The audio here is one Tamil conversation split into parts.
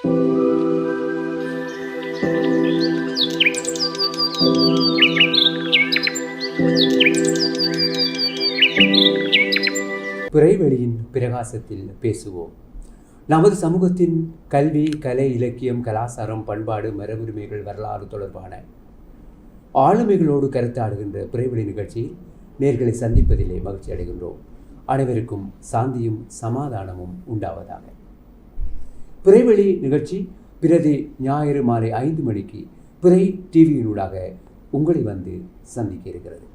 பிறைவெளியின் பிரகாசத்தில் பேசுவோம். நமது சமூகத்தின் கல்வி கலை இலக்கியம் கலாச்சாரம் பண்பாடு மரபுரிமைகள் வரலாறு தொடர்பான ஆளுமைகளோடு கருத்தாடுகின்ற பிறைவெளி நிகழ்ச்சியில் நேர்களை சந்திப்பதிலே மகிழ்ச்சி அடைகின்றோம் அனைவருக்கும் சாந்தியும் சமாதானமும் உண்டாவதாக. பிறைவெளி நிகழ்ச்சி பிரதி ஞாயிறு மாலை ஐந்து மணிக்கு பிறை டிவியினூடாக உங்களை வந்து சந்திக்க இருக்கிறது.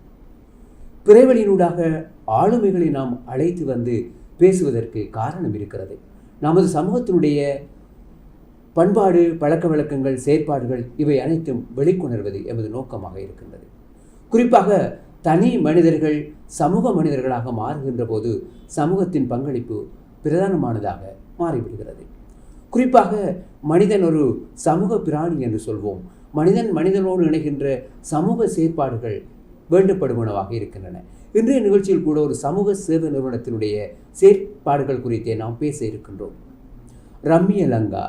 பிறைவெளியினூடாக ஆளுமைகளை நாம் அழைத்து வந்து பேசுவதற்கு காரணம் இருக்கிறது. நமது சமூகத்தினுடைய பண்பாடு பழக்க வழக்கங்கள் செயற்பாடுகள் இவை அனைத்தும் வெளிக்கொணர்வது எமது நோக்கமாக இருக்கின்றது. குறிப்பாக தனி மனிதர்கள் சமூக மனிதர்களாக மாறுகின்ற போது சமூகத்தின் பங்களிப்பு பிரதானமானதாக மாறிவிடுகிறது. குறிப்பாக மனிதன் ஒரு சமூக பிராணி என்று சொல்வோம். மனிதன் மனிதனோடு இணைகின்ற சமூக செயற்பாடுகள் வேண்டப்படுவனவாக இருக்கின்றன. இன்றைய நிகழ்ச்சியில் கூட ஒரு சமூக சேவை நிறுவனத்தினுடைய செயற்பாடுகள் குறித்தே நாம் பேச இருக்கின்றோம். ரம்மிய லங்கா.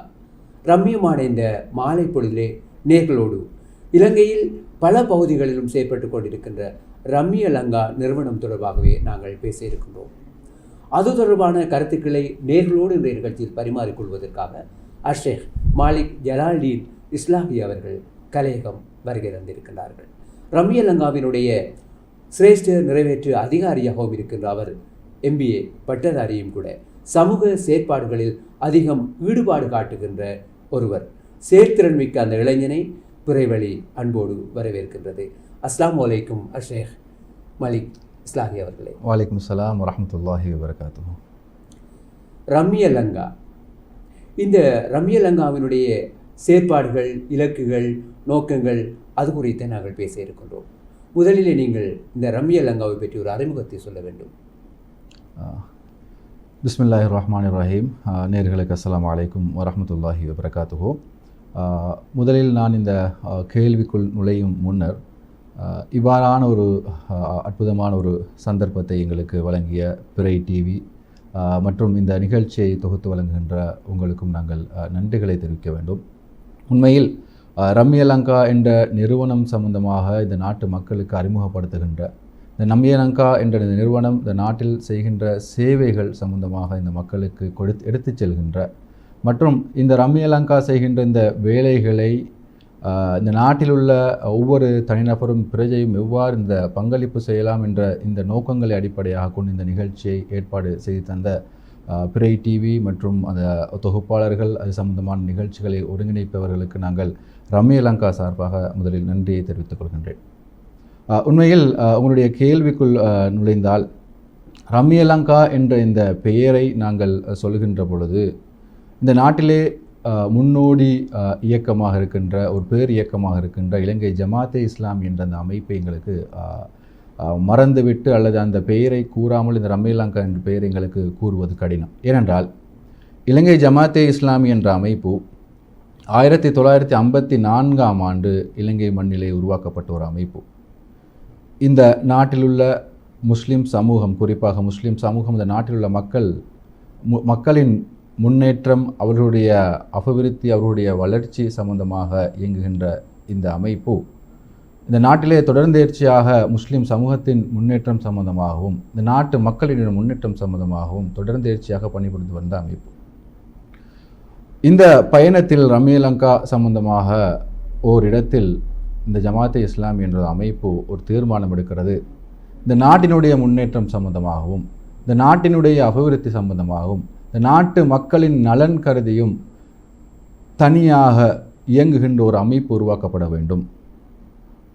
ரம்மியமான இந்த மாலை பொழுதிலே நேர்களோடு இலங்கையில் பல பகுதிகளிலும் செயற்பட்டு கொண்டிருக்கின்ற ரம்மிய லங்கா நிறுவனம் தொடர்பாகவே நாங்கள் பேச இருக்கின்றோம். அது தொடர்பான கருத்துக்களை நேர்களோடு இன்றைய நிகழ்ச்சியில் பரிமாறிக்கொள்வதற்காக அஷேக் மாலிக் ஜலால்டீன் இஸ்லாமி அவர்கள் கலையகம் வருகை தந்திருக்கிறார்கள் ரம்ய லங்காவினுடைய சிரேஷ்ட நிறைவேற்று அதிகாரியாகவும் இருக்கின்ற அவர் எம்பிஏ பட்டதாரியும் கூட சமூக செயற்பாடுகளில் அதிகம் ஈடுபாடு காட்டுகின்ற ஒருவர். செயற்திறன் மிக்க அந்த இளைஞனை பிறைவழி அன்போடு வரவேற்கின்றது. அஸ்லாம் வலைக்கும் அஷேக் மலிக். இஸ்லாமி அவர்களே. வலைக்கம் சலாம் வரமத்துல்லாஹி வபரகாத்து ரம்ய லங்கா. இந்த ரம்ய லங்காவினுடைய செயற்பாடுகள் இலக்குகள் நோக்கங்கள் அது குறித்து நாங்கள் பேச இருக்கின்றோம். முதலிலே நீங்கள் இந்த ரம்ய லங்காவை பற்றி ஒரு அறிமுகத்தை சொல்ல வேண்டும். பிஸ்மில்லாஹி ரஹ்மான் ரஹீம். நேர்களுக்கு அஸ்ஸலாமு அலைக்கும் வரஹமத்துல்லாஹி வபரகாத்துஹோ. முதலில் நான் இந்த கேள்விக்குள் நுழையும் முன்னர் இவ்வாறான ஒரு அற்புதமான ஒரு சந்தர்ப்பத்தை எங்களுக்கு வழங்கிய பிறை டிவி மற்றும் இந்த நிகழ்ச்சியை தொகுத்து வழங்குகின்ற உங்களுக்கும் நாங்கள் நன்றிகளை தெரிவிக்க வேண்டும். உண்மையில் ரம்யலங்கா என்ற நிறுவனம் சம்பந்தமாக இந்த நாட்டு மக்களுக்கு அறிமுகப்படுத்துகின்ற இந்த நம்யலங்கா என்ற இந்த நிறுவனம் இந்த நாட்டில் செய்கின்ற சேவைகள் சம்பந்தமாக இந்த மக்களுக்கு கொடுத்து எடுத்துச் செல்கின்ற மற்றும் இந்த ரம்யலங்கா செய்கின்ற இந்த வேலைகளை இந்த நாட்டில் உள்ள ஒவ்வொரு தனிநபரும் பிரஜையும் எவ்வாறு இந்த பங்களிப்பு செய்யலாம் என்ற இந்த நோக்கங்களை அடிப்படையாக கொண்டு இந்த நிகழ்ச்சியை ஏற்பாடு செய்து தந்த பிறை டிவி மற்றும் அந்த தொகுப்பாளர்கள் அது சம்பந்தமான நிகழ்ச்சிகளை ஒருங்கிணைப்பவர்களுக்கு நாங்கள் ரம்யலங்கா சார்பாக முதலில் நன்றியை தெரிவித்துக் கொள்கின்றேன். உண்மையில் உங்களுடைய கேள்விக்குள் நுழைந்தால் நுழைந்தால் ரம்யலங்கா என்ற இந்த பெயரை நாங்கள் சொல்கின்ற பொழுது இந்த நாட்டிலே முன்னோடி இயக்கமாக இருக்கின்ற ஒரு பேர் இயக்கமாக இருக்கின்ற இலங்கை ஜமாத்தே இஸ்லாம் என்ற அந்த அமைப்பை எங்களுக்கு மறந்துவிட்டு அல்லது அந்த பெயரை கூறாமல் இந்த ரம்யலங்கா என்ற பெயர் எங்களுக்கு கூறுவது கடினம். ஏனென்றால் இலங்கை ஜமாத்தே இஸ்லாமி என்ற அமைப்பு ஆயிரத்தி தொள்ளாயிரத்தி ஐம்பத்தி நான்காம் ஆண்டு இலங்கை மண்ணிலே உருவாக்கப்பட்ட ஒரு அமைப்பு. இந்த நாட்டிலுள்ள முஸ்லீம் சமூகம் குறிப்பாக முஸ்லீம் சமூகம் இந்த நாட்டிலுள்ள மக்கள் மு மக்களின் முன்னேற்றம் அவர்களுடைய அபிவிருத்தி அவர்களுடைய வளர்ச்சி சம்பந்தமாக இயங்குகின்ற இந்த அமைப்பு இந்த நாட்டிலே தொடர்ந்தேர்ச்சியாக முஸ்லீம் சமூகத்தின் முன்னேற்றம் சம்பந்தமாகவும் இந்த நாட்டு மக்களின் முன்னேற்றம் சம்பந்தமாகவும் தொடர்ந்தேர்ச்சியாக பணிபுரிந்து வந்த அமைப்பு. இந்த பயணத்தில் ரம்யலங்கா சம்பந்தமாக ஓரிடத்தில் இந்த ஜமாத்தே இஸ்லாம் என்ற அமைப்பு ஒரு தீர்மானம் எடுக்கிறது. இந்த நாட்டினுடைய முன்னேற்றம் சம்பந்தமாகவும் இந்த நாட்டினுடைய அபிவிருத்தி சம்பந்தமாகவும் நாட்டு மக்களின் நலன் கருதியும் தனியாக இயங்குகின்ற ஒரு அமைப்பு உருவாக்கப்பட வேண்டும்.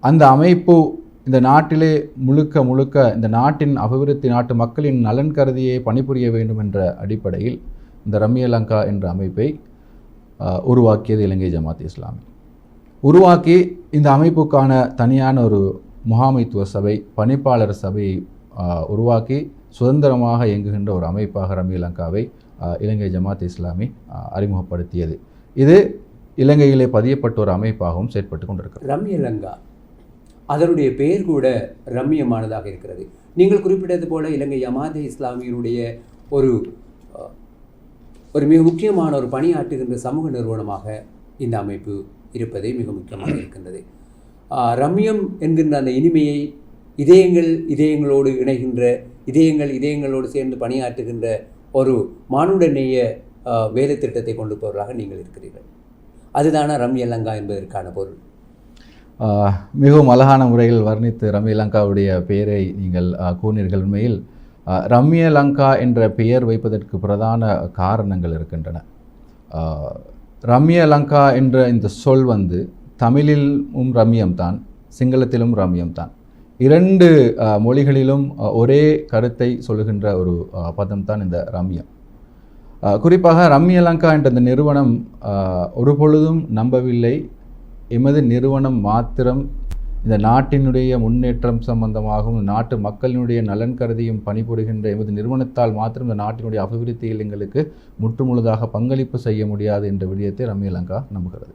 அந்த அமைப்பு இந்த நாட்டிலே முழுக்க முழுக்க இந்த நாட்டின் அபிவிருத்தி நாட்டு மக்களின் நலன் கருதியே பணிபுரிய வேண்டும் என்ற அடிப்படையில் இந்த ரம்யலங்கா என்ற அமைப்பை உருவாக்கியது இலங்கை ஜமாத் இஸ்லாமி. உருவாக்கி இந்த அமைப்புக்கான தனியான ஒரு முகாமைத்துவ சபை பணிப்பாளர் சபையை உருவாக்கி சுதந்திரமாக இயங்குகின்ற ஒரு அமைப்பாக ரம்யலங்காவை இலங்கை ஜமாத் இஸ்லாமி அறிமுகப்படுத்தியது. இது இலங்கையிலே பதியப்பட்ட ஒரு அமைப்பாகவும் செயற்பட்டு கொண்டிருக்கிறது. ரம்ய லங்கா. அதனுடைய பெயர் கூட ரம்மியமானதாக இருக்கிறது. நீங்கள் குறிப்பிட்டது போல இலங்கை யமாதே இஸ்லாமியினுடைய ஒரு ஒரு மிக முக்கியமான ஒரு பணியாற்றுகின்ற சமூக நிறுவனமாக இந்த அமைப்பு இருப்பதே மிக முக்கியமாக இருக்கின்றது. ரம்யம் என்கின்ற அந்த இனிமையை இதயங்கள் இதயங்களோடு இணைகின்ற இதயங்கள் இதயங்களோடு சேர்ந்து பணியாற்றுகின்ற ஒரு மானுடநேய வேலை திட்டத்தை கொண்டு போவதாக நீங்கள் இருக்கிறீர்கள். அதுதான ரம்ய லங்கா என்பதற்கான பொருள்? மிகவும் அழகான முறையில் வர்ணித்து ரம்ய லங்காவுடைய பெயரை நீங்கள் கூறினீர்கள் உண்மையில். ரம்ய லங்கா என்ற பெயர் வைப்பதற்கு பிரதான காரணங்கள் இருக்கின்றன. ரம்ய லங்கா என்ற இந்த சொல் வந்து தமிழிலும் ரம்யம் தான் சிங்களத்திலும் ரம்யம் தான் இரண்டு மொழிகளிலும் ஒரே கருத்தை சொல்லுகின்ற ஒரு பதம் தான் இந்த ரம்யம். குறிப்பாக ரம்ய லங்கா என்ற இந்த நிறுவனம் ஒரு பொழுதும் நம்பவில்லை. எமது நிறுவனம் மாத்திரம் இந்த நாட்டினுடைய முன்னேற்றம் சம்பந்தமாகவும் நாட்டு மக்களினுடைய நலன் கருதியும் பணிபுரிகின்ற எமது நிறுவனத்தால் மாத்திரம் இந்த நாட்டினுடைய அபிவிருத்தியில் எங்களுக்கு முற்றுமுழுதாக பங்களிப்பு செய்ய முடியாது என்ற விடயத்தை ரம்ய லங்கா நம்புகிறது.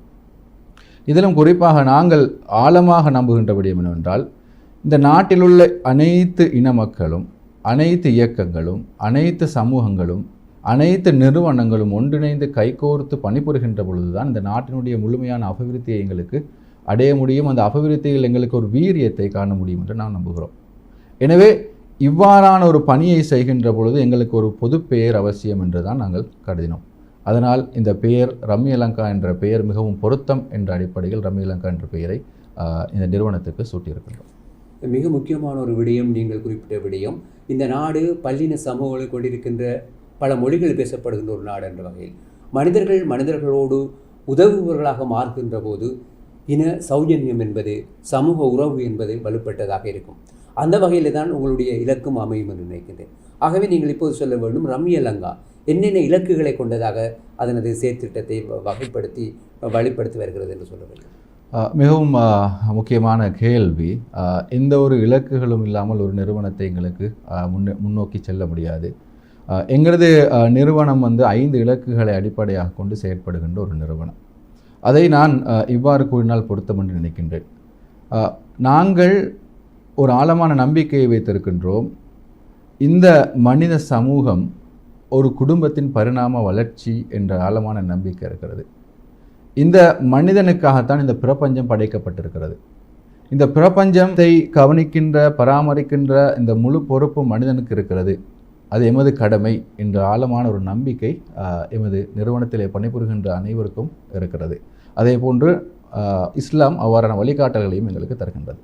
இதிலும் குறிப்பாக நாங்கள் ஆழமாக நம்புகின்ற விடயம் என்னவென்றால் இந்த நாட்டிலுள்ள அனைத்து இன மக்களும் அனைத்து இயக்கங்களும் அனைத்து சமூகங்களும் அனைத்து நிறுவனங்களும் ஒன்றிணைந்து கைகோர்த்து பணிபுரிகின்ற பொழுதுதான் இந்த நாட்டினுடைய முழுமையான அபிவிருத்தியை எங்களுக்கு அடைய முடியும். அந்த அபிவிருத்தியில் எங்களுக்கு ஒரு வீரியத்தை காண முடியும் என்று நாம் நம்புகிறோம். எனவே இவ்வாறான ஒரு பணியை செய்கின்ற பொழுது எங்களுக்கு ஒரு பொது பெயர் அவசியம் என்று தான் நாங்கள் கருதினோம். அதனால் இந்த பெயர் ரம்யலங்கா என்ற பெயர் மிகவும் பொருத்தம் என்ற அடிப்படையில் ரம்யலங்கா என்ற பெயரை இந்த நிறுவனத்துக்கு சூட்டியிருக்கின்றோம். மிக முக்கியமான ஒரு விடயம் நீங்கள் குறிப்பிட்ட விடயம். இந்த நாடு பல்லின சமூகங்களை கொண்டிருக்கின்ற பல மொழிகள் பேசப்படுகின்ற ஒரு நாடு என்ற வகையில். மனிதர்கள் மனிதர்களோடு உதவுபவர்களாக மாறுகின்ற போது இன சௌஜன்யம் என்பது சமூக உறவு என்பது வலுப்பட்டதாக இருக்கும். அந்த வகையில் தான் உங்களுடைய இலக்கும் அமையும் என்று நினைக்கின்றேன். ஆகவே நீங்கள் இப்போது சொல்ல வேண்டும் ரம்ய லங்கா என்னென்ன இலக்குகளை கொண்டதாக அதனது செயற்திட்டத்தை வ- வகைப்படுத்தி வழிப்படுத்தி வருகிறது என்று சொல்ல வேண்டும். மிகவும் முக்கியமான கேள்வி. எந்த ஒரு இலக்குகளும் இல்லாமல் ஒரு நிறுவனத்தை எங்களுக்கு முன்னே முன்னோக்கி செல்ல முடியாது. எங்களது நிறுவனம் வந்து ஐந்து இலக்குகளை அடிப்படையாக கொண்டு செயற்படுகின்ற ஒரு நிறுவனம். அதை நான் இவ்வாறு கூறினால் பொருத்தம் என்று நினைக்கின்றேன். நாங்கள் ஒரு ஆழமான நம்பிக்கையை வைத்திருக்கின்றோம். இந்த மனித சமூகம் ஒரு குடும்பத்தின் பரிணாம வளர்ச்சி என்ற ஆழமான நம்பிக்கை இருக்கிறது. இந்த மனிதனுக்காகத்தான் இந்த பிரபஞ்சம் படைக்கப்பட்டிருக்கிறது. இந்த பிரபஞ்சத்தை கவனிக்கின்ற பராமரிக்கின்ற இந்த முழு பொறுப்பு மனிதனுக்கு இருக்கிறது. அது எமது கடமை என்ற ஆழமான ஒரு நம்பிக்கை எமது நிறுவனத்திலே பணிபுரிகின்ற அனைவருக்கும் இருக்கிறது. அதே போன்று இஸ்லாம் அவ்வாறான வழிகாட்டல்களையும் எங்களுக்கு தருகின்றது.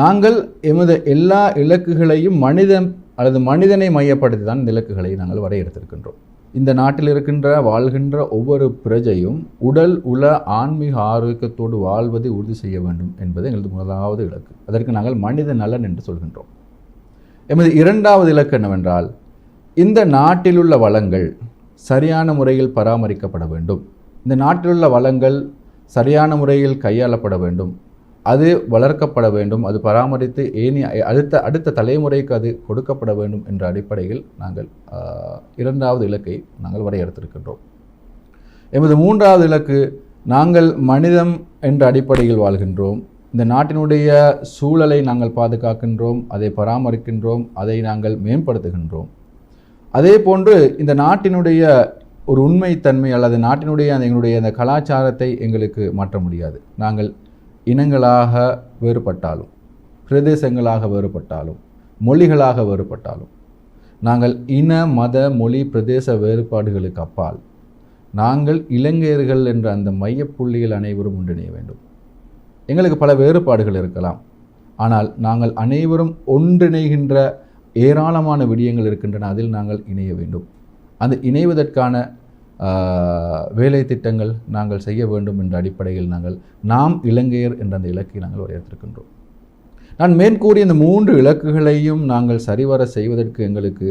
நாங்கள் எமது எல்லா இலக்குகளையும் மனிதன் அல்லது மனிதனை மையப்படுத்தி தான் இந்த இலக்குகளை நாங்கள் வரையறுத்திருக்கின்றோம். இந்த நாட்டில் இருக்கின்ற வாழ்கின்ற ஒவ்வொரு பிரஜையும் உடல் உல ஆன்மீக ஆரோக்கியத்தோடு வாழ்வதை உறுதி செய்ய வேண்டும் என்பது எங்களது முதலாவது இலக்கு. அதற்கு நாங்கள் மனித நலன் என்று சொல்கின்றோம். எமது இரண்டாவது இலக்கு என்னவென்றால் இந்த நாட்டிலுள்ள வளங்கள் சரியான முறையில் பராமரிக்கப்பட வேண்டும். இந்த நாட்டிலுள்ள வளங்கள் சரியான முறையில் கையாளப்பட வேண்டும். அது வளர்க்கப்பட வேண்டும் அது பராமரித்து ஏனி அடுத்த அடுத்த தலைமுறைக்கு அது கொடுக்கப்பட வேண்டும் என்ற அடிப்படையில் நாங்கள் இரண்டாவது இலக்கை நாங்கள் வரையறுத்திருக்கின்றோம். எமது மூன்றாவது இலக்கு நாங்கள் மனிதம் என்ற அடிப்படையில் வாழ்கின்றோம். இந்த நாட்டினுடைய சூழலை நாங்கள் பாதுகாக்கின்றோம் அதை பராமரிக்கின்றோம் அதை நாங்கள் மேம்படுத்துகின்றோம். அதே போன்று இந்த நாட்டினுடைய ஒரு உண்மைத்தன்மை அல்லது நாட்டினுடைய அந்த எங்களுடைய அந்த கலாச்சாரத்தை எங்களுக்கு மாற்ற முடியாது. நாங்கள் இனங்களாக வேறுபட்டாலும் பிரதேசங்களாக வேறுபட்டாலும் மொழிகளாக வேறுபட்டாலும் நாங்கள் இன மத மொழி பிரதேச வேறுபாடுகளுக்கு அப்பால் நாங்கள் இளைஞர்கள் என்ற அந்த மையப்புள்ளியில் அனைவரும் ஒன்றிணைய வேண்டும். எங்களுக்கு பல வேறுபாடுகள் இருக்கலாம். ஆனால் நாங்கள் அனைவரும் ஒன்றிணைகின்ற ஏராளமான விடயங்கள் இருக்கின்றன அதில் நாங்கள் இணைய வேண்டும். அந்த இணைவதற்கான வேலை திட்டங்கள் நாங்கள் செய்ய வேண்டும் என்ற அடிப்படையில் நாங்கள் நாம் இலங்கையர் என்ற அந்த இலக்கை நாங்கள் வரையறுத்திருக்கின்றோம். நான் மேற்கூறிய இந்த மூன்று இலக்குகளையும் நாங்கள் சரிவர செய்வதற்கு எங்களுக்கு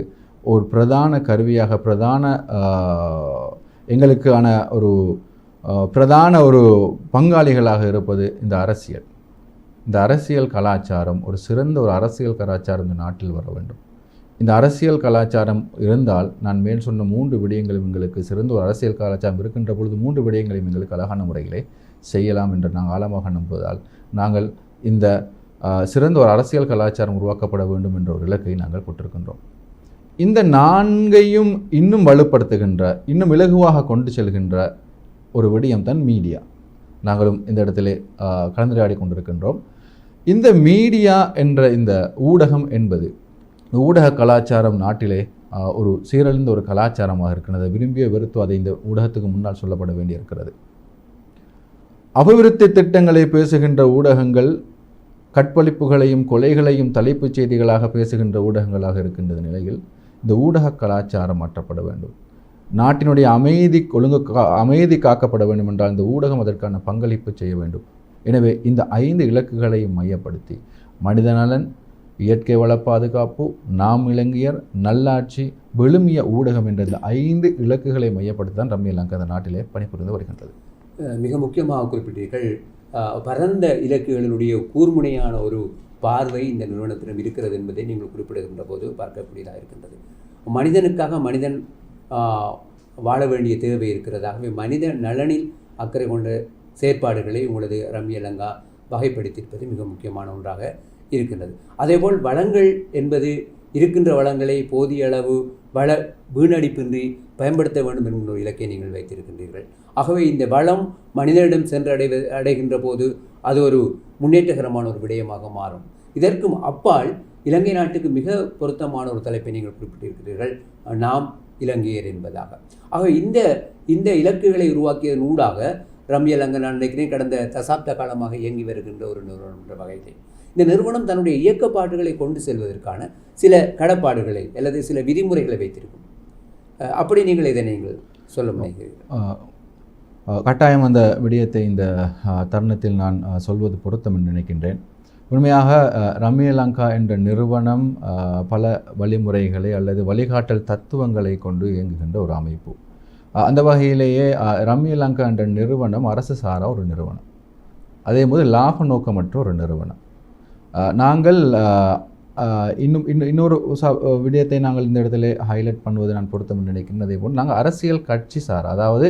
ஒரு பிரதான கருவியாக பிரதான எங்களுக்கான ஒரு பிரதான ஒரு பங்காளிகளாக இருப்பது இந்த அரசியல். இந்த அரசியல் கலாச்சாரம் ஒரு சிறந்த ஒரு அரசியல் கலாச்சாரம் இந்த நாட்டில் வர வேண்டும். இந்த அரசியல் கலாச்சாரம் இருந்தால் நான் மேல் சொன்ன மூன்று விடயங்களும் எங்களுக்கு சிறந்த ஒரு அரசியல் கலாச்சாரம் இருக்கின்ற பொழுது மூன்று விடயங்களையும் எங்களுக்கு அழகான முறையிலே செய்யலாம் என்று நாங்கள் ஆழமாக நம்புவதால் நாங்கள் இந்த சிறந்த ஒரு அரசியல் கலாச்சாரம் உருவாக்கப்பட வேண்டும் என்ற ஒரு இலக்கை நாங்கள் போட்டிருக்கின்றோம் இந்த நான்கையும் இன்னும் வலுப்படுத்துகின்ற இன்னும் இலகுவாக கொண்டு செல்கின்ற ஒரு விடயம் தான் மீடியா. நாங்களும் இந்த இடத்திலே கலந்துரையாடி கொண்டிருக்கின்றோம். இந்த மீடியா என்ற இந்த ஊடகம் என்பது இந்த ஊடக கலாச்சாரம் நாட்டிலே ஒரு சீரழிந்த ஒரு கலாச்சாரமாக இருக்கிறது. விரும்பிய வெறுத்து அதை இந்த ஊடகத்துக்கு முன்னால் சொல்லப்பட வேண்டியிருக்கிறது. அபிவிருத்தி திட்டங்களை பேசுகின்ற ஊடகங்கள் கற்பழிப்புகளையும் கொலைகளையும் தலைப்புச் செய்திகளாக பேசுகின்ற ஊடகங்களாக இருக்கின்ற நிலையில் இந்த ஊடக கலாச்சாரம் மாற்றப்பட வேண்டும். நாட்டினுடைய அமைதி ஒழுங்கு கா அமைதி காக்கப்பட வேண்டும் என்றால் இந்த ஊடகம் அதற்கான பங்களிப்பு செய்ய வேண்டும். எனவே இந்த ஐந்து இலக்குகளையும் மையப்படுத்தி மனித நலன் இயற்கை வள பாதுகாப்பு நாம் இலங்கையர் நல்லாட்சி விழுமிய ஊடகம் என்ற இந்த ஐந்து இலக்குகளை மையப்படுத்தி தான் ரம்யா லங்கா அந்த நாட்டிலே பணிபுரிந்து வருகின்றது. மிக முக்கியமாக குறிப்பிட்டீர்கள். பரந்த இலக்குகளினுடைய கூர்முனையான ஒரு பார்வை இந்த நிறுவனத்திடம் இருக்கிறது என்பதை நீங்கள் குறிப்பிடுகின்ற போது பார்க்கக்கூடியதாக இருக்கின்றது. மனிதனுக்காக மனிதன் வாழ வேண்டிய தேவை இருக்கிறதாகவே மனித நலனில் அக்கறை கொண்ட செயற்பாடுகளை உங்களது ரம்யலங்கா வகைப்படுத்தியிருப்பது மிக முக்கியமான ஒன்றாக இருக்கின்றது. அதேபோல் வளங்கள் என்பது இருக்கின்ற வளங்களை போதிய அளவு வள வீணடிப்பின்றி பயன்படுத்த வேண்டும் என்கின்ற ஒரு இலக்கை நீங்கள் வைத்திருக்கின்றீர்கள். ஆகவே இந்த வளம் மனிதனிடம் சென்றடைவ அடைகின்ற போது அது ஒரு முன்னேற்றகரமான ஒரு விடயமாக மாறும். இதற்கும் அப்பால் இலங்கை நாட்டுக்கு மிக பொருத்தமான ஒரு தலைப்பை நீங்கள் குறிப்பிட்டிருக்கிறீர்கள். நாம் இலங்கையர் என்பதாக. ஆக இந்த இந்த இலக்குகளை உருவாக்கியதன் ஊடாக ரம்ய லங்க நான் நினைக்கிறேன் கடந்த தசாப்த காலமாக இயங்கி வருகின்ற ஒரு நிறுவனம் என்ற வகையில். இந்த நிறுவனம் தன்னுடைய இயக்கப்பாடுகளை கொண்டு செல்வதற்கான சில கடப்பாடுகளை அல்லது சில விதிமுறைகளை வைத்திருக்கும். அப்படி நீங்கள் இதை நீங்கள் சொல்ல முடிகிறீர்கள் கட்டாயம் அந்த விடயத்தை இந்த தருணத்தில் நான் சொல்வது பொருத்தம் என்று நினைக்கின்றேன். உண்மையாக ரம்யலங்கா ரம்ய லங்கா என்ற நிறுவனம் பல வழிமுறைகளை அல்லது வழிகாட்டல் தத்துவங்களை கொண்டு இயங்குகின்ற ஒரு அமைப்பு. அந்த வகையிலேயே ஆஹ் ரம்ய லங்கா என்ற நிறுவனம் அரசு சாரா ஒரு நிறுவனம். அதே போது லாப நோக்கமற்ற ஒரு நிறுவனம். நாங்கள் இன்னும் இன்னும் இன்னொரு விடயத்தை நாங்கள் இந்த இடத்துல ஹைலைட் பண்ணுவது நான் பொருத்தம் நினைக்கிறேன் அதே போல் நாங்கள் அரசியல் கட்சி சார் அதாவது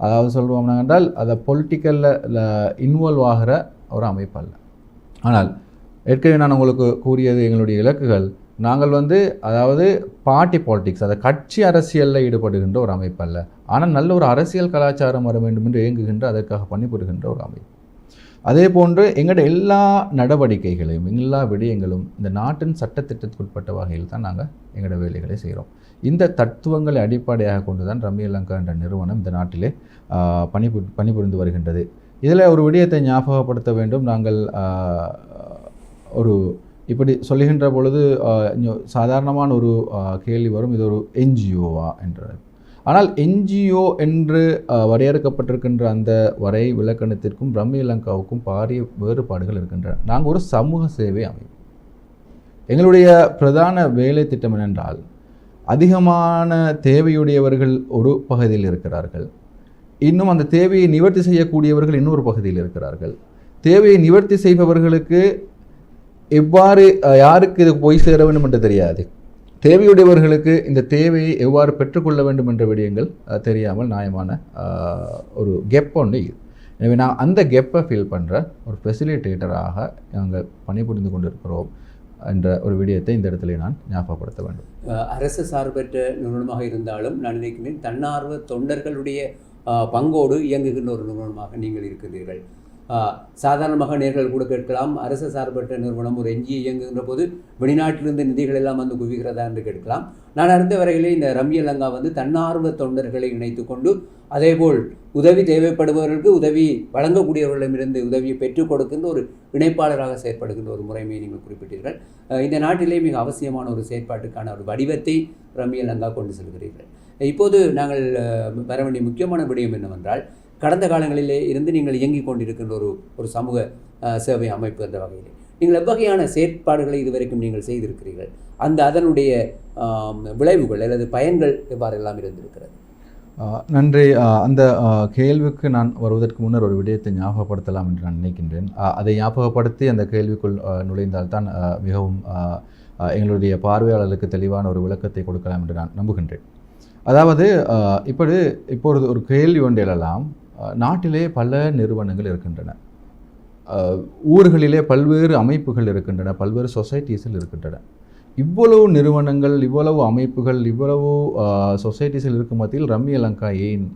அதாவது சொல்லுவோம் என்றால் அதை பொலிட்டிக்கலில் இன்வால்வ் ஆகிற ஒரு அமைப்பு அல்ல ஆனால் ஏற்கனவே நான் உங்களுக்கு கூறியது எங்களுடைய இலக்குகள் நாங்கள் வந்து அதாவது பார்ட்டி பாலிட்டிக்ஸ் அதை கட்சி அரசியலில் ஈடுபடுகின்ற ஒரு அமைப்பு அல்ல ஆனால் நல்ல ஒரு அரசியல் கலாச்சாரம் வர வேண்டும் என்று இயங்குகின்ற அதற்காக பணிபுரிகின்ற ஒரு அமைப்பு. அதே போன்று எங்களோட எல்லா நடவடிக்கைகளையும் எல்லா விடயங்களும் இந்த நாட்டின் சட்டத்திட்டத்துக்குட்பட்ட வகையில் தான் நாங்கள் எங்களோட வேலைகளை செய்கிறோம். இந்த தத்துவங்களை அடிப்படையாக கொண்டு தான் ரம்ய லங்கா என்ற நிறுவனம் இந்த நாட்டிலே பணிபு பணிபுரிந்து வருகின்றது. இதில் ஒரு விடயத்தை ஞாபகப்படுத்த வேண்டும். நாங்கள் ஒரு இப்படி சொல்லுகின்ற பொழுது சாதாரணமான ஒரு கேள்வி வரும். இது ஒரு என்ஜிஓவா என்றார் ஆனால் என்ஜிஓ என்று வரையறுக்கப்பட்டிருக்கின்ற அந்த வரை விளக்கணத்திற்கும் ரம்ய லங்காவுக்கும் பாரிய வேறுபாடுகள் இருக்கின்றன. நாங்கள் ஒரு சமூக சேவை அமைப்பு எங்களுடைய பிரதான வேலை திட்டம் என்னென்றால் அதிகமான தேவையுடையவர்கள் ஒரு பகுதியில் இருக்கிறார்கள். இன்னும் அந்த தேவையை நிவர்த்தி செய்யக்கூடியவர்கள் இன்னொரு பகுதியில் இருக்கிறார்கள். தேவையை நிவர்த்தி செய்பவர்களுக்கு எவ்வாறு யாருக்கு இது போய் சேர வேண்டும் என்று தெரியாது. தேவையுடையவர்களுக்கு இந்த தேவையை எவ்வாறு பெற்றுக்கொள்ள வேண்டும் என்ற விடயங்கள் தெரியாமல் நியாயமான ஒரு கெப் ஒன்று இது. எனவே நான் அந்த கெப்பை ஃபில் பண்ணுற ஒரு ஃபெசிலிட்டேட்டராக நாங்கள் பணிபுரிந்து கொண்டிருக்கிறோம் என்ற ஒரு விடயத்தை இந்த இடத்துல நான் ஞாபகப்படுத்த வேண்டும். அரசு சார்பற்ற நிறுவனமாக இருந்தாலும் நான் நினைக்கிறேன் தன்னார்வ தொண்டர்களுடைய பங்கோடு இயங்குகின்ற ஒரு நிறுவனமாக நீங்கள் இருக்கிறீர்கள். சாதாரணமாக நேர்கள் கூட கேட்கலாம். அரசு சார்பற்ற நிறுவனம் ஒரு என்ஜிஓ இயங்குகின்ற போது வெளிநாட்டிலிருந்து நிதிகள் எல்லாம் வந்து குவிகிறதா என்று கேட்கலாம். நான் அறிந்த வரையிலே இந்த ரம்ய லங்கா வந்து தன்னார்வ தொண்டர்களை இணைத்து கொண்டு அதேபோல் உதவி தேவைப்படுபவர்களுக்கு உதவி வழங்கக்கூடியவர்களிடமிருந்து உதவியை பெற்றுக் கொடுக்கின்ற ஒரு இணைப்பாளராக செயற்படுகின்ற ஒரு முறைமையை நீங்கள் குறிப்பிட்டீர்கள். இந்த நாட்டிலே மிக அவசியமான ஒரு செயற்பாட்டுக்கான ஒரு வடிவத்தை ரம்ய லங்கா கொண்டு செல்கிறீர்கள். இப்போது நாங்கள் வர வேண்டிய முக்கியமான விடயம் என்னவென்றால் கடந்த காலங்களிலே இருந்து நீங்கள் இயங்கிக் கொண்டிருக்கின்ற ஒரு ஒரு சமூக சேவை அமைப்பு என்ற வகையில். நீங்கள் எவ்வகையான செயற்பாடுகளை இதுவரைக்கும் நீங்கள் செய்திருக்கிறீர்கள்? அந்த அதனுடைய விளைவுகள் அல்லது பயன்கள் எவ்வாறெல்லாம் இருந்திருக்கிறது? நன்றி. அந்த கேள்விக்கு நான் வருவதற்கு முன்னர் ஒரு விடயத்தை ஞாபகப்படுத்தலாம் என்று நான் நினைக்கின்றேன். அதை ஞாபகப்படுத்தி அந்த கேள்விக்குள் நுழைந்தால்தான் மிகவும் எங்களுடைய பார்வையாளர்களுக்கு தெளிவான ஒரு விளக்கத்தை கொடுக்கலாம் என்று நான் நம்புகின்றேன். அதாவது இப்படி இப்பொழுது ஒரு கேள்வி ஒன்று எழலாம் நாட்டிலே பல நிறுவனங்கள் இருக்கின்றன. ஊர்களிலே பல்வேறு அமைப்புகள் இருக்கின்றன பல்வேறு சொசைட்டிஸில் இருக்கின்றன. இவ்வளவு நிறுவனங்கள் இவ்வளவு அமைப்புகள் இவ்வளவு சொசைட்டிஸில் இருக்கும் மத்தியில் ரம்மி லங்கா ஏன்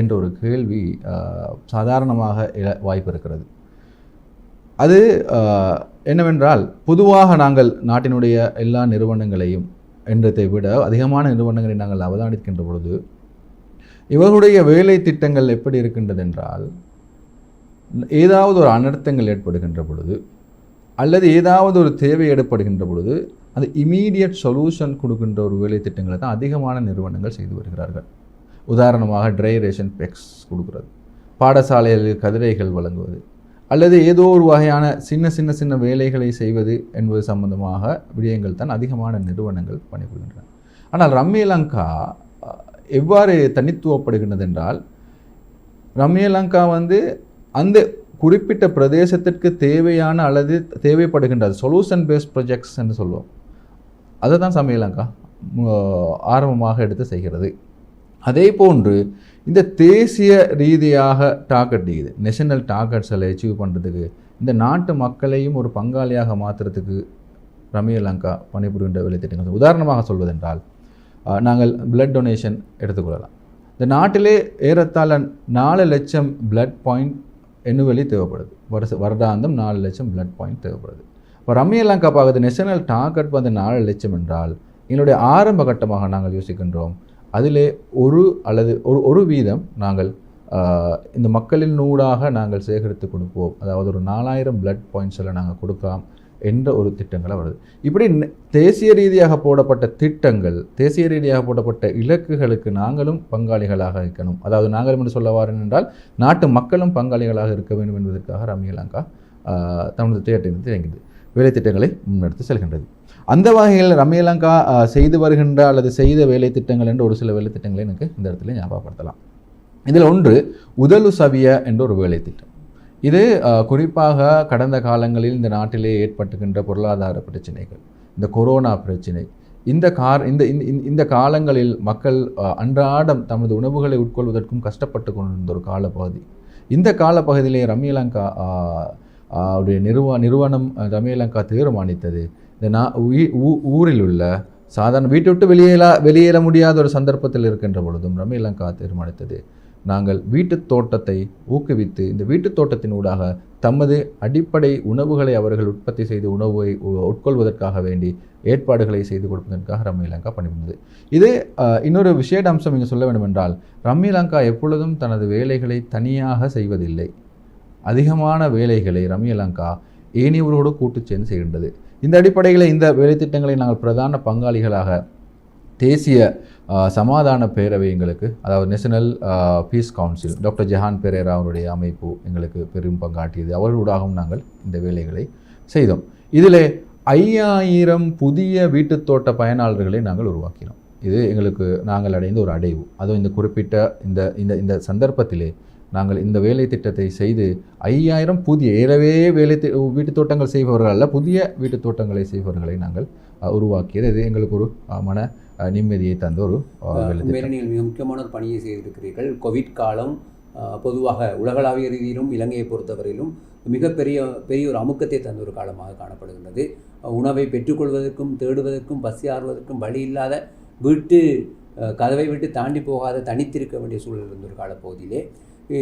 என்ற ஒரு கேள்வி சாதாரணமாக வாய்ப்பு இருக்கிறது அது என்னவென்றால் பொதுவாக நாங்கள் நாட்டினுடைய எல்லா நிறுவனங்களையும் என்றதை விட அதிகமான நிறுவனங்களை நாங்கள் அவதானிக்கின்ற பொழுது இவர்களுடைய வேலை திட்டங்கள் எப்படி இருக்கின்றது என்றால் ஏதாவது ஒரு அனர்த்தங்கள் ஏற்படுகின்ற பொழுது அல்லது ஏதாவது ஒரு தேவை ஏற்படுகின்ற பொழுது அந்த இமீடியட் சொல்யூஷன் கொடுக்கின்ற ஒரு வேலை திட்டங்களை தான் அதிகமான நிறுவனங்கள் செய்து வருகிறார்கள். உதாரணமாக ட்ரை ரேஷன் பெக்ஸ் கொடுக்கிறது பாடசாலையில் கதிரைகள் வழங்குவது அல்லது ஏதோ ஒரு வகையான சின்ன சின்ன சின்ன வேலைகளை செய்வது என்பது சம்பந்தமாக விடயங்கள் தான் அதிகமான நிறுவனங்கள் பணிபுரிகின்றன. ஆனால் ரம்மி லங்கா எவ்வாறு தனித்துவப்படுகின்றது என்றால் ரம்யலங்கா வந்து அந்த குறிப்பிட்ட பிரதேசத்திற்கு தேவையான அல்லது தேவைப்படுகின்றது சொல்யூஷன் பேஸ்ட் ப்ரொஜெக்ட்ஸ் என்று சொல்லுவோம் அதை தான் சமையலங்கா ஆரம்பமாக எடுத்து செய்கிறது. அதே போன்று இந்த தேசிய ரீதியாக டார்கெட் இது நேஷனல் டார்கெட்ஸை அச்சீவ் பண்ணுறதுக்கு இந்த நாட்டு மக்களையும் ஒரு பங்காளியாக மாற்றுறதுக்கு ரம்யா லங்கா பணிபுரிகின்ற வேலை திட்டங்கள் உதாரணமாக சொல்வதென்றால் நாங்கள் பிளட் டொனேஷன் எடுத்துக்கொள்ளலாம். இந்த நாட்டிலே ஏறத்தாழ நாலு லட்சம் பிளட் பாயிண்ட் எண்ணுவலி தேவைப்படுது. வருஷ வருடாந்தம் நாலு லட்சம் பிளட் பாயிண்ட் தேவைப்படுது. இப்போ ரம்மியெல்லாம் காப்பாகுது. பார்க்குறது நேஷனல் டார்கெட் வந்து நாலு லட்சம் என்றால் எங்களுடைய ஆரம்ப கட்டமாக நாங்கள் யோசிக்கின்றோம். அதிலே ஒரு அல்லது ஒரு ஒரு வீதம் நாங்கள் இந்த மக்களின் நூடாக நாங்கள் சேகரித்து கொடுப்போம். அதாவது ஒரு நாலாயிரம் பிளட் பாயிண்ட்ஸ் எல்லாம் நாங்கள் கொடுக்கலாம். என்ற ஒரு திட்டங்களை வருது? இப்படி தேசிய ரீதியாக போடப்பட்ட திட்டங்கள் தேசிய ரீதியாக போடப்பட்ட இலக்குகளுக்கு நாங்களும் பங்காளிகளாக இருக்கணும். அதாவது நாங்களும் என்று சொல்ல என்றால் நாட்டு மக்களும் பங்காளிகளாக இருக்க வேண்டும் என்பதற்காக ரம்யலங்கா ஆஹ், தனது திட்டத்தை இயங்குது வேலை திட்டங்களை முன்னெடுத்து செல்கின்றது. அந்த வகையில் ரம்யலங்கா செய்து வருகின்ற அல்லது செய்த வேலை திட்டங்கள் என்று ஒரு சில வேலை திட்டங்களை எனக்கு இந்த இடத்துல ஞாபகப்படுத்தலாம். இதில் ஒன்று உதலு சவிய என்ற ஒரு வேலை திட்டம். இது குறிப்பாக கடந்த காலங்களில் இந்த நாட்டிலே ஏற்பட்டுகின்ற பொருளாதார பிரச்சனைகள் இந்த கொரோனா பிரச்சனை. இந்த கார் இந்த இந்த- இந்த- காலங்களில் மக்கள் அன்றாடம் தமது உணவுகளை உட்கொள்வதற்கும் கஷ்டப்பட்டு கொண்டிருந்த ஒரு காலப்பகுதி. இந்த காலப்பகுதியிலே ரம்யலங்கா அவருடைய நிறுவ நிறுவனம் ரம்யலங்கா தீர்மானித்தது. இந்த நா ஊ- ஊரில் உள்ள சாதாரண வீட்டை விட்டு வெளியேற வெளியேற முடியாத ஒரு சந்தர்ப்பத்தில் இருக்கின்ற பொழுதும் ரம்யலங்கா தீர்மானித்தது. நாங்கள் வீட்டுத் தோட்டத்தை ஊக்குவித்து இந்த வீட்டுத் தோட்டத்தின் ஊடாக தமது அடிப்படை உணவுகளை அவர்கள் உற்பத்தி செய்து உணவை உட்கொள்வதற்காக வேண்டி ஏற்பாடுகளை செய்து கொடுப்பதற்காக ரம்யலங்கா பணிபுரிந்தது. இது இன்னொரு விஷேட அம்சம் இங்கே சொல்ல வேண்டும் என்றால் ரம்யலங்கா எப்பொழுதும் தனது வேலைகளை தனியாக செய்வதில்லை. அதிகமான வேலைகளை ரம்யலங்கா ஏனையவரோடு கூட்டு சேர்ந்து செய்கின்றது. இந்த அடிப்படையில் இந்த வேலை திட்டங்களை நாங்கள் பிரதான பங்காளிகளாக தேசிய சமாதான பேரவை எங்களுக்கு அதாவது national peace council doctor Jehan Perera அவருடைய அமைப்பு எங்களுக்கு பெரும் பங்காற்றியது. அவர்களூடாகவும் நாங்கள் இந்த வேலைகளை செய்தோம். இதில் ஐயாயிரம் புதிய வீட்டுத் தோட்ட பயனாளர்களை நாங்கள் உருவாக்கினோம். இது எங்களுக்கு நாங்கள் அடைந்த ஒரு அடைவு. அதுவும் இந்த குறிப்பிட்ட இந்த இந்த இந்த சந்தர்ப்பத்திலே நாங்கள் இந்த வேலை திட்டத்தை செய்து ஐயாயிரம் புதிய ஏறவே வேலை வீட்டுத் தோட்டங்கள் செய்பவர்கள் அல்ல புதிய வீட்டுத் தோட்டங்களை செய்பவர்களை நாங்கள் உருவாக்கியது. இது எங்களுக்கு ஒரு மன நிம்மதியை தந்த ஒரு நீங்கள் மிக முக்கியமான ஒரு பணியை செய்திருக்கிறீர்கள். கோவிட் காலம் பொதுவாக உலகளாவிய ரீதியிலும் இலங்கையை பொறுத்தவரையிலும் மிகப்பெரிய பெரிய ஒரு அமுக்கத்தை தந்த ஒரு காலமாக காணப்படுகின்றது. உணவை பெற்றுக்கொள்வதற்கும் தேடுவதற்கும் பசியாறுவதற்கும் வழி இல்லாத வீட்டு கதவை விட்டு தாண்டி போகாத தனித்திருக்க வேண்டிய சூழல் இருந்த ஒரு காலப்பகுதியிலே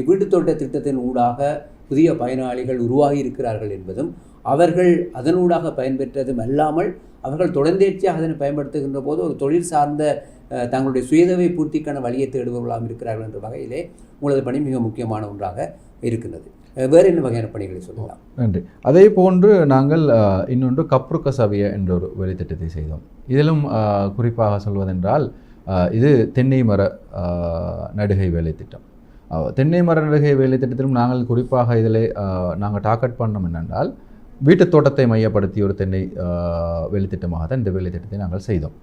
வீட்டுத் தோட்ட திட்டத்தின் ஊடாக புதிய பயனாளிகள் உருவாகி இருக்கிறார்கள் என்பதும் அவர்கள் அதனூடாக பயன்பெற்றதும் அல்லாமல் அவர்கள் தொடர்ந்தேர்ச்சியாக அதனை பயன்படுத்துகின்ற போது ஒரு தொழில் சார்ந்த தங்களுடைய சுயதவை பூர்த்திக்கான வழியை தேடுபவர்களாக இருக்கிறார்கள் என்ற வகையிலே உங்களது பணி மிக முக்கியமான ஒன்றாக இருக்கின்றது. வேறு என்ன வகையான பணிகளை சொல்லலாம்? நன்றி. அதே போன்று நாங்கள் இன்னொன்று கப்ருக்க சபைய என்ற ஒரு வேலைத்திட்டத்தை செய்தோம். இதிலும் குறிப்பாக சொல்வதென்றால் இது தென்னை மர நடுகை வேலைத்திட்டம். தென்னை மர நடுகை வேலைத்திட்டத்திலும் நாங்கள் குறிப்பாக இதில் நாங்கள் டார்கெட் பண்ணோம் என்னென்றால் வீட்டுத் தோட்டத்தை மையப்படுத்தி ஒரு தென்னை அஹ், வேலைத்திட்டமாக தான் இந்த வேலைத்திட்டத்தை நாங்கள் செய்தோம்.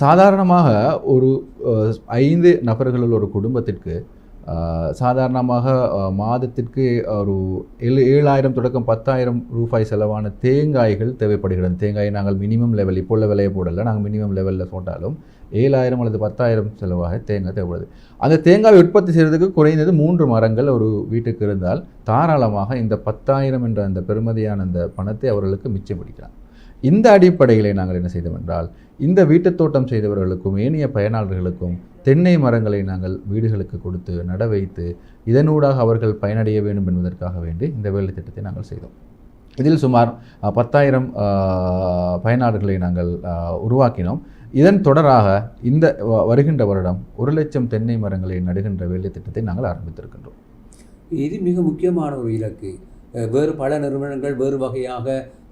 சாதாரணமாக ஒரு ஐந்து நபர்களுள்ள ஒரு குடும்பத்திற்கு சாதாரணமாக மாதத்திற்கு ஒரு ஏழு ஏழாயிரம் தொடக்கம் பத்தாயிரம் ரூபாய் செலவான தேங்காய்கள் தேவைப்படுகிறது. தேங்காயை நாங்கள் மினிமம் லெவல் இப்போ உள்ள விலையை போடல. நாங்கள் மினிமம் லெவலில் போட்டாலும் ஏழாயிரம் அல்லது பத்தாயிரம் செலவாக தேங்காய் தேவைப்படுது. அந்த தேங்காய் உற்பத்தி செய்கிறதுக்கு குறைந்தது மூன்று மரங்கள் ஒரு வீட்டுக்கு இருந்தால் தாராளமாக இந்த பத்தாயிரம் என்ற அந்த பெருமதியான அந்த பணத்தை அவர்களுக்கு மிச்சம் பிடிக்கலாம். இந்த அடிப்படையிலே நாங்கள் என்ன செய்தோம் என்றால் இந்த வீட்டுத் தோட்டம் செய்தவர்களுக்கும் ஏனைய பயனாளர்களுக்கும் தென்னை மரங்களை நாங்கள் வீடுகளுக்கு கொடுத்து நட வைத்து இதனூடாக அவர்கள் பயனடைய வேண்டும் என்பதற்காக வேண்டி இந்த வேலை திட்டத்தை நாங்கள் செய்தோம். இதில் சுமார் பத்தாயிரம் பயனாளர்களை நாங்கள் உருவாக்கினோம். இதன் தொடராக இந்த வருகின்ற வருடம் ஒரு லட்சம் தென்னை மரங்களை நடுகின்ற வேலை திட்டத்தை நாங்கள் ஆரம்பித்திருக்கின்றோம். இது மிக முக்கியமான ஒரு இலக்கு. வேறு பல நிறுவனங்கள் வேறு வகையாக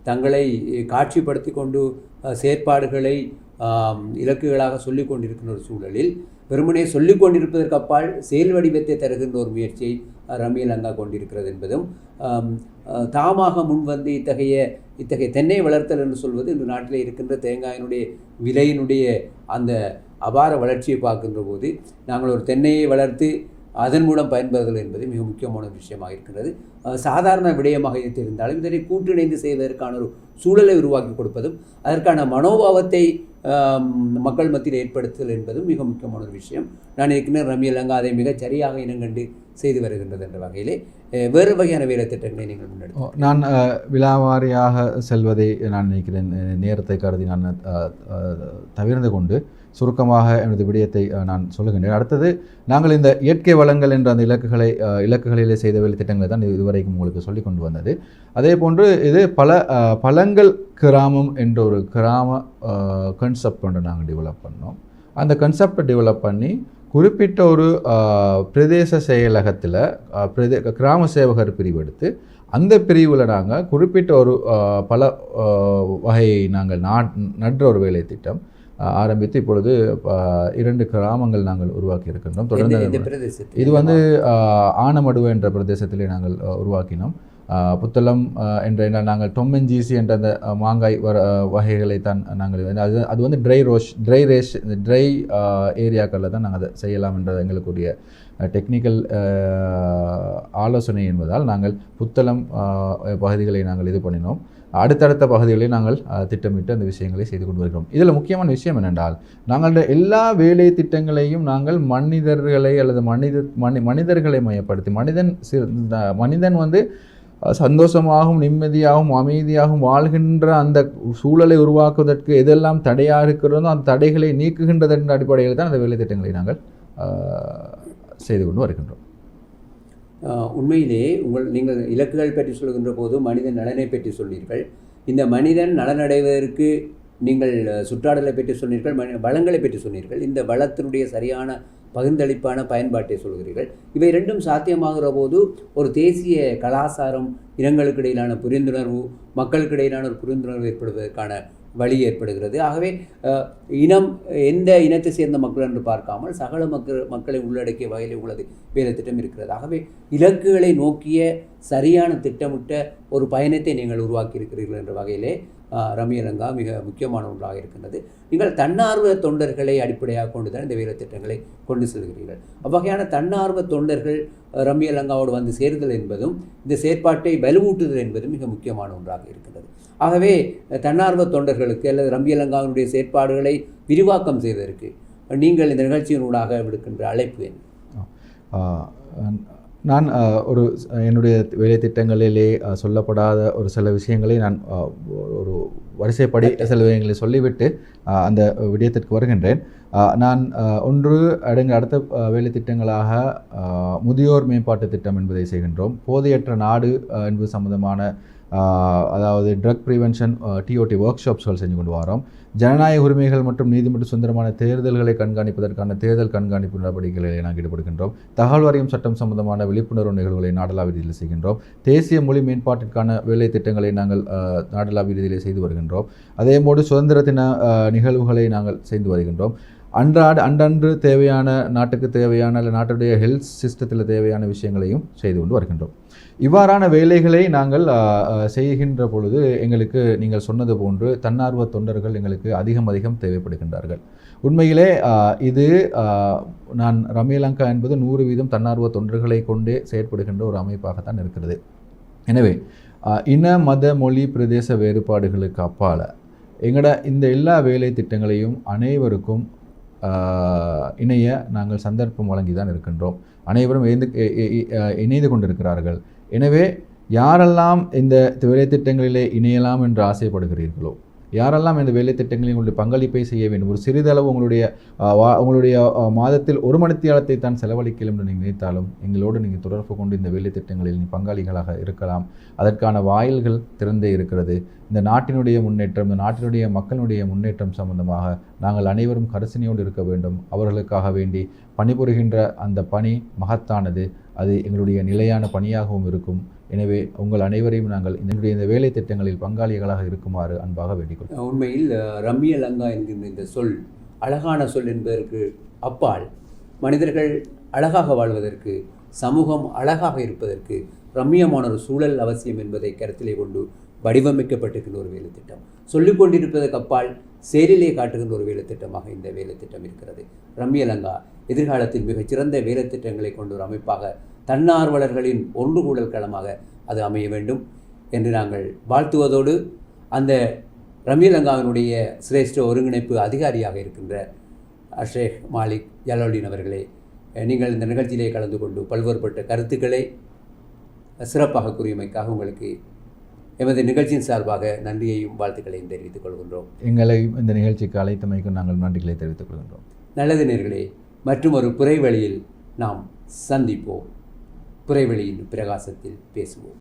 தங்களை காட்சிப்படுத்தி கொண்டு செயற்பாடுகளை இலக்குகளாக சொல்லிக் கொண்டிருக்கிற ஒரு சூழலில் வெறுமனே சொல்லிக் கொண்டிருப்பதற்கு அப்பால் செயல் வடிவத்தை தருகின்ற ஒரு முயற்சியை ரம்யலங்கா கொண்டிருக்கிறது என்பதும் தாமாக முன்வந்து இத்தகைய இத்தகைய தென்னை வளர்த்தல் என்று சொல்வது இந்த நாட்டில் இருக்கின்ற தேங்காயினுடைய விலையினுடைய அந்த அபார வளர்ச்சியை பார்க்கின்ற போது நாங்கள் ஒரு தென்னையை வளர்த்து அதன் மூலம் பயன்பெறுதல் என்பது மிக முக்கியமான விஷயமாக இருக்கின்றது சாதாரண விடயமாக இருந்தாலும் இதனை கூட்டிணைந்து செய்வதற்கான ஒரு சூழலை உருவாக்கி கொடுப்பதும் அதற்கான மனோபாவத்தை மக்கள் மத்தியில் ஏற்படுத்துதல் என்பதும் மிக முக்கியமான ஒரு விஷயம். நான் ஏற்கனவே ரம்யா லங்கா அதை மிகச் சரியாக இனங்கண்டு செய்து வருகின்றது என்ற வகையிலே வேறு வகையான வேலை திட்டங்களை நீங்கள் முன்னெடுத்து நான் விழாவாரியாக விலாவாரியாக செல்வதை நான் நினைக்கிறேன். நேரத்தை கருதி நான் தவிர்ந்து கொண்டு சுருக்கமாக எனது விடயத்தை நான் சொல்லுகின்றேன். அடுத்தது நாங்கள் இந்த இயற்கை வளங்கள் என்ற அந்த இலக்குகளை இலக்குகளிலே செய்த வேலை திட்டங்களை தான் இதுவரைக்கும் உங்களுக்கு சொல்லி கொண்டு வந்தது. அதே போன்று இது பல பழங்கள் கிராமம் என்ற ஒரு கிராம கன்செப்ட் ஒன்று நாங்கள் டெவலப் பண்ணோம். அந்த கன்செப்டை டெவலப் பண்ணி குறிப்பிட்ட ஒரு பிரதேச செயலகத்தில் பிரதே கிராம சேவகர் பிரிவு எடுத்து அந்த பிரிவில் நாங்கள் குறிப்பிட்ட ஒரு பல வகை வகையை நாங்கள் நாட் நடுற ஒரு வேலை திட்டம் ஆரம்பித்து இப்பொழுது இரண்டு கிராமங்கள் நாங்கள் உருவாக்கி இருக்கின்றோம். தொடர்ந்து இந்த- இந்த இது வந்து ஆனமடுவ என்ற பிரதேசத்திலே நாங்கள் உருவாக்கினோம். புத்தளம் என்ற நாங்கள் டொம்மன்ஜீசி என்ற அந்த மாங்காய் வர வகைகளை தான் நாங்கள் அது அது வந்து ட்ரை ரோஷ் ட்ரை ரேஷ் ட்ரை ஏரியாக்களில் தான் நாங்கள் அதை செய்யலாம் என்ற எங்களுக்குரிய டெக்னிக்கல் ஆலோசனை என்பதால் நாங்கள் புத்தளம் பகுதிகளை நாங்கள் இது பண்ணினோம். அடுத்தடுத்த பகுதிகளில் நாங்கள் திட்டமிட்டு அந்த விஷயங்களை செய்து கொண்டு வருகிறோம். இதில் முக்கியமான விஷயம் என்னென்றால் நாங்கள் எல்லா வேலை திட்டங்களையும் நாங்கள் மனிதர்களை அல்லது மனித மனி மனிதர்களை மையப்படுத்தி மனிதன் சிறு மனிதன் வந்து சந்தோஷமாகவும் நிம்மதியாகவும் அமைதியாகவும் வாழ்கின்ற அந்த சூழலை உருவாக்குவதற்கு எதெல்லாம் தடையாக இருக்கிறதோ அந்த தடைகளை நீக்குகின்றதன் அடிப்படையில் தான் அந்த வேலை திட்டங்களை நாங்கள் செய்து கொண்டு வருகின்றோம். உண்மையிலே உங்கள் நீங்கள் இலக்குகள் பற்றி சொல்கின்ற போது மனிதன் நலனை பற்றி சொன்னீர்கள். இந்த மனிதன் நலனடைவதற்கு நீங்கள் சுற்றாடலை பற்றி சொன்னீர்கள் மனி வளங்களை பற்றி சொன்னீர்கள். இந்த வளத்தினுடைய சரியான பகிர்ந்தளிப்பான பயன்பாட்டை சொல்கிறீர்கள். இவை ரெண்டும் சாத்தியமாகிற போது ஒரு தேசிய கலாச்சாரம் இனங்களுக்கு இடையிலான புரிந்துணர்வு மக்களுக்கு இடையிலான ஒரு புரிந்துணர்வு ஏற்படுவதற்கான வழி ஏற்படுகிறது. ஆகவே இனம் எந்த இனத்தை சேர்ந்த மக்கள் என்று பார்க்காமல் சகல மக்கள் மக்களை உள்ளடக்கிய வகையில் உங்களது வேலை திட்டம் இருக்கிறது. ஆகவே இலக்குகளை நோக்கிய சரியான திட்டமிட்ட ஒரு பயணத்தை நீங்கள் உருவாக்கி இருக்கிறீர்கள் என்ற வகையிலே ரம்யரங்கா ரம்யலங்கா மிக முக்கியமான ஒன்றாக இருக்கின்றது. நீங்கள் தன்னார்வ தொண்டர்களை அடிப்படையாக கொண்டு தான் இந்த வேலை திட்டங்களை கொண்டு செல்கிறீர்கள். அவ்வகையான தன்னார்வ தொண்டர்கள் ரம்யலங்காவோடு வந்து சேருதல் என்பதும் இந்த செயற்பாட்டை வலுவூட்டுதல் என்பதும் மிக முக்கியமான ஒன்றாக இருக்கின்றது. ஆகவே தன்னார்வ தொண்டர்களுக்கு அல்லது ரம்யலங்காவினுடைய செயற்பாடுகளை விரிவாக்கம் செய்வதற்கு நீங்கள் இந்த நிகழ்ச்சியினூடாக விடுக்கின்ற அழைப்பு என்ன? நான் ஒரு என்னுடைய வேலை திட்டங்களிலே சொல்லப்படாத ஒரு சில விஷயங்களை நான் ஒரு வரிசைப்படி சில விஷயங்களை சொல்லிவிட்டு அந்த விடயத்திற்கு வருகின்றேன். நான் ஒன்று அடங்கு அடுத்த வேலை திட்டங்களாக முதியோர் மேம்பாட்டு திட்டம் என்பதை செய்கின்றோம். போதையற்ற நாடு என்பது சம்பந்தமான அதாவது ட்ரக் ப்ரிவென்ஷன் டிஓடி ஒர்க் ஷாப்ஸ்கள் செஞ்சு கொண்டு வரோம். ஜனநாயக உரிமைகள் மற்றும் நீதிமன்ற சுதந்திரமான தேர்தல்களை கண்காணிப்பதற்கான தேர்தல் கண்காணிப்பு நடவடிக்கைகளில் நாங்கள் ஈடுபடுகின்றோம். தகவல் அறியும் சட்டம் சம்பந்தமான விழிப்புணர்வு நிகழ்வுகளை நாடளாவிய ரீதியில் செய்கின்றோம். தேசிய மொழி மேம்பாட்டிற்கான வேலை திட்டங்களை நாங்கள் ஆஹ், நாடளாவிய ரீதியிலே செய்து வருகின்றோம். அதேபோடு சுதந்திர தின நிகழ்வுகளை நாங்கள் செய்து வருகின்றோம். அன்றாட அன்றன்று தேவையான நாட்டுக்கு தேவையான அல்ல நாட்டுடைய ஹெல்த் சிஸ்டத்தில் தேவையான விஷயங்களையும் செய்து கொண்டு வருகின்றோம். இவ்வாறான வேலைகளை நாங்கள் செய்கின்ற பொழுது எங்களுக்கு நீங்கள் சொன்னது போன்று தன்னார்வ தொண்டர்கள் எங்களுக்கு அதிகம் அதிகம் தேவைப்படுகின்றார்கள். உண்மையிலே இது நான் ரம்யலங்கா என்பது நூறு வீதம் தன்னார்வ தொண்டர்களை கொண்டே செயற்படுகின்ற ஒரு அமைப்பாகத்தான் இருக்கிறது. எனவே இன மத மொழி பிரதேச வேறுபாடுகளுக்கு அப்பால் எங்களோட இந்த எல்லா வேலை திட்டங்களையும் அனைவருக்கும் இணைய நாங்கள் சந்தர்ப்பம் வழங்கி தான் இருக்கின்றோம். அனைவரும் இணைந்து இணைந்து கொண்டிருக்கிறார்கள். எனவே யாரெல்லாம் இந்த வேலைத்திட்டங்களிலே இணையலாம் என்று ஆசைப்படுகிறீர்களோ யாரெல்லாம் இந்த வேலை திட்டங்களில் உங்களுடைய பங்களிப்பை செய்ய வேண்டும் ஒரு சிறிதளவு உங்களுடைய வா- உங்களுடைய மாதத்தில் ஒரு மணித்தியாலத்தை தான் செலவழிக்கலாம் என்று நீங்கள் நினைத்தாலும் எங்களோடு நீங்கள் தொடர்பு கொண்டு இந்த வேலை திட்டங்களில் நீ பங்காளிகளாக இருக்கலாம். அதற்கான வாயில்கள் திறந்தே இருக்கிறது. இந்த நாட்டினுடைய முன்னேற்றம் இந்த நாட்டினுடைய மக்களுடைய முன்னேற்றம் சம்பந்தமாக நாங்கள் அனைவரும் கரிசனையோடு இருக்க வேண்டும். அவர்களுக்காக வேண்டி பணிபுரிகின்ற அந்த பணி மகத்தானது. அது எங்களுடைய நிலையான பணியாகவும் இருக்கும். எனவே உங்கள் அனைவரையும் நாங்கள் என்னுடைய இந்த வேலை திட்டங்களில் பங்காளிகளாக இருக்குமாறு அன்பாக வேண்டிக்கொள்வோம் உண்மையில் ரம்ய லங்கா என்கின்ற இந்த சொல் அழகான சொல் என்பதற்கு அப்பால் மனிதர்கள் அழகாக வாழ்வதற்கு சமூகம் அழகாக இருப்பதற்கு ரம்மியமான ஒரு சூழல் அவசியம் என்பதை கருத்திலே கொண்டு வடிவமைக்கப்பட்டிருக்கின்ற ஒரு வேலை திட்டம். சொல்லிக் கொண்டிருப்பதற்கு அப்பால் செயலிலே காட்டுகின்ற ஒரு வேலை திட்டமாக இந்த வேலை திட்டம் இருக்கிறது. ரம்யலங்கா எதிர்காலத்தில் மிகச்சிறந்த வேலை திட்டங்களை கொண்ட ஒரு அமைப்பாக தன்னார்வலர்களின் ஒன்றுகூடல் களமாக அது அமைய வேண்டும் என்று நாங்கள் வாழ்த்துவதோடு அந்த ரம்யலங்காவினுடைய சிரேஷ்ட ஒருங்கிணைப்பு அதிகாரியாக இருக்கின்ற ஷேக் மாலிக் ஜலாலுddin அவர்களே நீங்கள் இந்த நிகழ்ச்சியிலே கலந்து கொண்டு பல்வேறுபட்ட கருத்துக்களை சிறப்பாக கூறியமைக்காக உங்களுக்கு எமது நிகழ்ச்சியின் சார்பாக நன்றியையும் வாழ்த்துக்களையும் தெரிவித்துக் கொள்கின்றோம். எங்களை இந்த நிகழ்ச்சிக்கு அழைத்தமைக்கும் நாங்கள் நன்றிகளை தெரிவித்துக் கொள்கின்றோம். நல்லது நேர்களே மற்றும் ஒரு புறைவழியில் நாம் சந்திப்போம். புறைவெளியின் பிரகாசத்தில் பேசுவோம்.